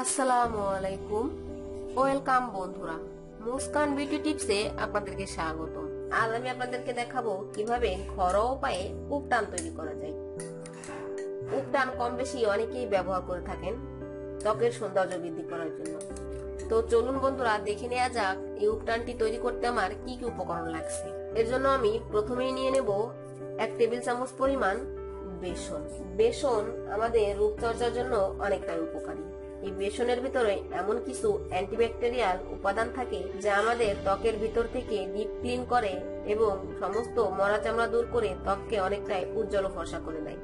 আসসালামু আলাইকুম। ওয়েলকাম বন্ধুরা। মুস্কান বিউটি টিপসে আপনাদেরকে স্বাগত আজ আমি আপনাদেরকে দেখাবো কীভাবে ঘরোয়া উপায়ে উপটান তৈরি করা যায়। উপটান কম বেশি অনেকেই ব্যবহার করে থাকেন ত্বকের সৌন্দর্য বৃদ্ধি করার জন্য। তো চলুন বন্ধুরা, দেখে নেওয়া যাক এই উপটানটি তৈরি করতে আমার কি কি উপকরণ লাগছে। এর জন্য আমি প্রথমেই নিয়ে নেব এক টেবিল চামচ পরিমাণ বেসন। বেসন আমাদের রূপচর্চার জন্য অনেকটাই উপকারী। এই বেসনের ভিতরে এমন কিছু অ্যান্টিব্যাকটেরিয়াল উপাদান থাকে যা আমাদের ত্বকের ভিতর থেকে ডিপ ক্লিন করে এবং সমস্ত মরা চামড়া দূর করে ত্বককে অনেকটাই উজ্জ্বল ফর্সা করে দেয়।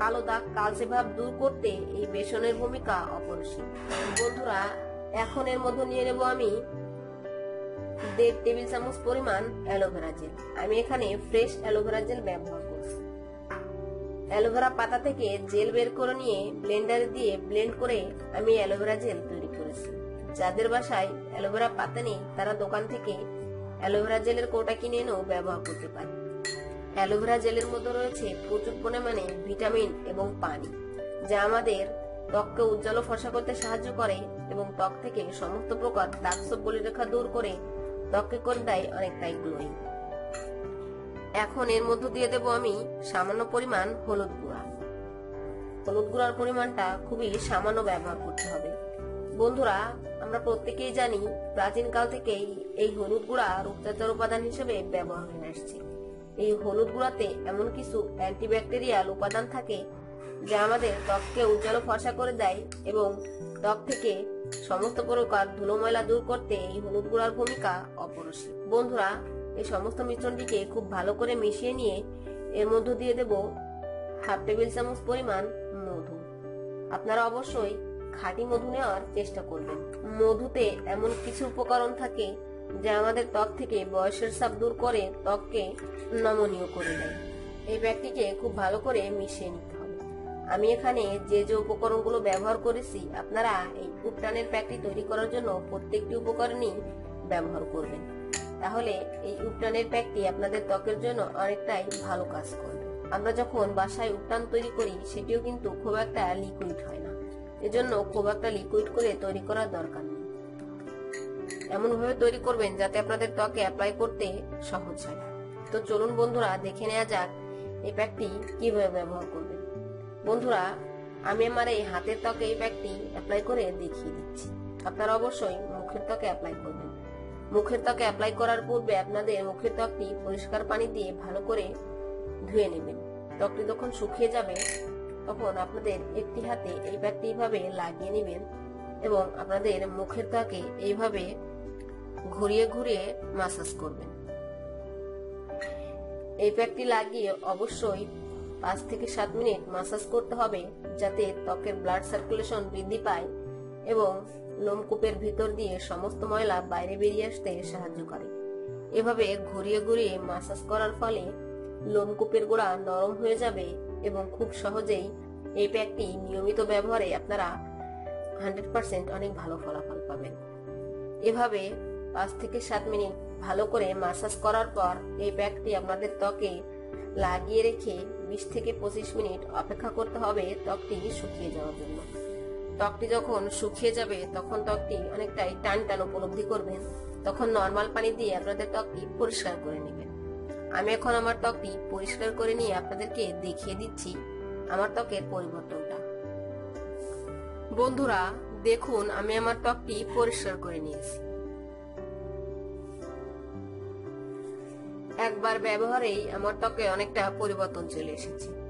কালো দাগ কালচে ভাব দূর করতে এই বেসনের ভূমিকা অপরিসীম। বন্ধুরা, এখন এর মধ্যে নিয়ে নেব আমি দেড় টেবিল চামচ পরিমাণ অ্যালোভেরা জেল। আমি এখানে ফ্রেশ অ্যালোভেরা জেল ব্যবহার করছি অ্যালোভেরা পাতা থেকে জেল বের করে নিয়ে ব্লেন্ডারে দিয়ে ব্লেন্ড করে আমি অ্যালোভেরা জেল তৈরি করেছি। যাদের বাসায় অ্যালোভেরা পাতা নেই, তারা দোকান থেকে অ্যালোভেরা জেলের কোটা কিনে এনেও ব্যবহার করতে পারে। অ্যালোভেরা জেলের মধ্যে রয়েছে প্রচুর পরিমাণে ভিটামিন এবং পানি, যা আমাদের ত্বককে উজ্জ্বল ফর্সা করতে সাহায্য করে এবং ত্বক থেকে সমস্ত প্রকার দাগসব বলিরেখা দূর করে ত্বককে করে দেয় অনেকটাই গ্লোয়িং। এখন এর মধ্যে দিয়ে দেব আমি সামান্য পরিমাণ হলুদ গুঁড়া। হলুদ গুঁড়ার পরিমাণটা খুবই সামান্য ব্যবহার করতে হবে। বন্ধুরা, আমরা প্রত্যেকেই জানি প্রাচীন কাল থেকেই এই হলুদ গুঁড়া রূপচর্চার উপাদান হিসেবে ব্যবহার হয়ে আসছে। এই হলুদ গুঁড়াতে এমন কিছু অ্যান্টিব্যাকটেরিয়াল উপাদান থাকে যা আমাদের ত্বককে উজ্জ্বল ফর্সা করে দেয় এবং ত্বক থেকে সমস্ত প্রকার ধুলো ময়লা দূর করতে এই হলুদ গুঁড়ার ভূমিকা অপরসীম। বন্ধুরা এই সমস্ত মিশ্রণটিকে খুব ভালো করে মিশিয়ে নিয়ে এর মধ্য দিয়ে দেব হাফ টেবিল চামচ পরিমাণ মধু। আপনারা অবশ্যই খাঁটি মধু নেওয়ার চেষ্টা করবেন। মধুতে এমন কিছু উপকরণ থাকে যা আমাদের ত্বক থেকে বয়সের চাপ দূর করে ত্বককে নমনীয় করে দেয়। এই ব্যাগটিকে খুব ভালো করে মিশিয়ে নিতে হবে। আমি এখানে যে যে উপকরণগুলো ব্যবহার করেছি, আপনারা এই উপটানের প্যাকটি তৈরি করার জন্য প্রত্যেকটি উপকরণই ব্যবহার করবেন। তাহলে এই উপটানের প্যাকটি আপনাদের ত্বকের জন্য অনেকটাই ভালো কাজ করবে। আমরা যখন বাসায় উপটান তৈরি করি, সেটিও কিন্তু খুব একটা লিকুইড হয় না। এজন্য খুব একটা লিকুইড করে তৈরি করার দরকার নেই। এমন ভাবে তৈরি করবেন যাতে আপনাদের ত্বকে অ্যাপ্লাই করতে সহজ হয়। তো চলুন বন্ধুরা, দেখে নেওয়া যাক এই প্যাকটি কীভাবে ব্যবহার করবেন। বন্ধুরা, আমি আমার এই হাতের ত্বকে এই প্যাকটি অ্যাপ্লাই করে দেখিয়ে দিচ্ছি। আপনারা অবশ্যই মুখের ত্বকে অ্যাপ্লাই করবেন। মুখের ত্বকে অ্যাপ্লাই করার পূর্বে আপনাদের মুখের ত্বকটি পরিষ্কার পানি দিয়ে ভালো করে ধুয়ে নেবেন। ত্বকটি যখন শুকিয়ে যাবে, তখন আপনাদের একটি হাতে এই প্যাকটি এইভাবে লাগিয়ে নেবেন এবং আপনাদের মুখের ত্বকে এইভাবে ঘুরিয়ে ঘুরিয়ে মাসাজ করবেন। এই প্যাকটি লাগিয়ে অবশ্যই পাঁচ থেকে সাত মিনিট মাসাজ করতে হবে যাতে ত্বকের ব্লাড সার্কুলেশন বৃদ্ধি পায়। এবং লোমকূপের ভিতর দিয়ে সমস্ত ময়লা বাইরে বেরিয়ে আসতে সাহায্য করে। এভাবে ঘুরিয়ে ঘুরিয়ে মাসাজ করার ফলে লোমকূপের গোড়া নরম হয়ে যাবে এবং খুব সহজেই এই প্যাকটি নিয়মিত ব্যবহারে আপনারা হান্ড্রেড পার্সেন্ট অনেক ভালো ফলাফল পাবেন। এভাবে পাঁচ থেকে সাত মিনিট ভালো করে মাসাজ করার পর এই প্যাকটি আপনাদের ত্বকে লাগিয়ে রেখে বিশ থেকে পঁচিশ মিনিট অপেক্ষা করতে হবে ত্বকটি শুকিয়ে যাওয়ার জন্য। ত্বকটি যখন শুকিয়ে যাবে, তখন ত্বকটি অনেকটাই টান টান উপলব্ধি করবেন তখন নর্মাল পানি দিয়ে আপনাদের ত্বকটি পরিষ্কার করে নেবেন। আমি এখন আমার ত্বকটি পরিষ্কার করে নিয়ে আপনাদেরকে দেখিয়ে দিচ্ছি আমার ত্বকের পরিবর্তনটা। বন্ধুরা, দেখুন, আমি আমার ত্বকটি পরিষ্কার করে নিয়েছি। একবার ব্যবহারেই আমার ত্বকে অনেকটা পরিবর্তন চলে এসেছে।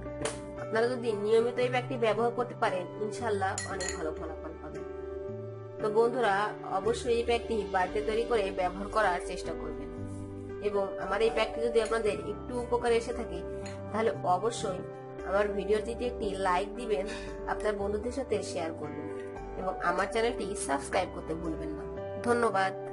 আপনারা যদি নিয়মিত এই ব্যাগটি ব্যবহার করতে পারেন ইনশাল্লাহ অনেক ভালো ফলাফল পাবেন। তো বন্ধুরা, অবশ্যই এই প্যাকটি বাড়িতে তৈরি করে ব্যবহার করার চেষ্টা করবেন। এবং আমার এই প্যাকটি যদি আপনাদের একটু উপকারে এসে থাকে, তাহলে অবশ্যই আমার ভিডিওটিতে একটি লাইক দিবেন, আপনার বন্ধুদের সাথে শেয়ার করবেন। এবং আমার চ্যানেলটি সাবস্ক্রাইব করতে ভুলবেন না। ধন্যবাদ।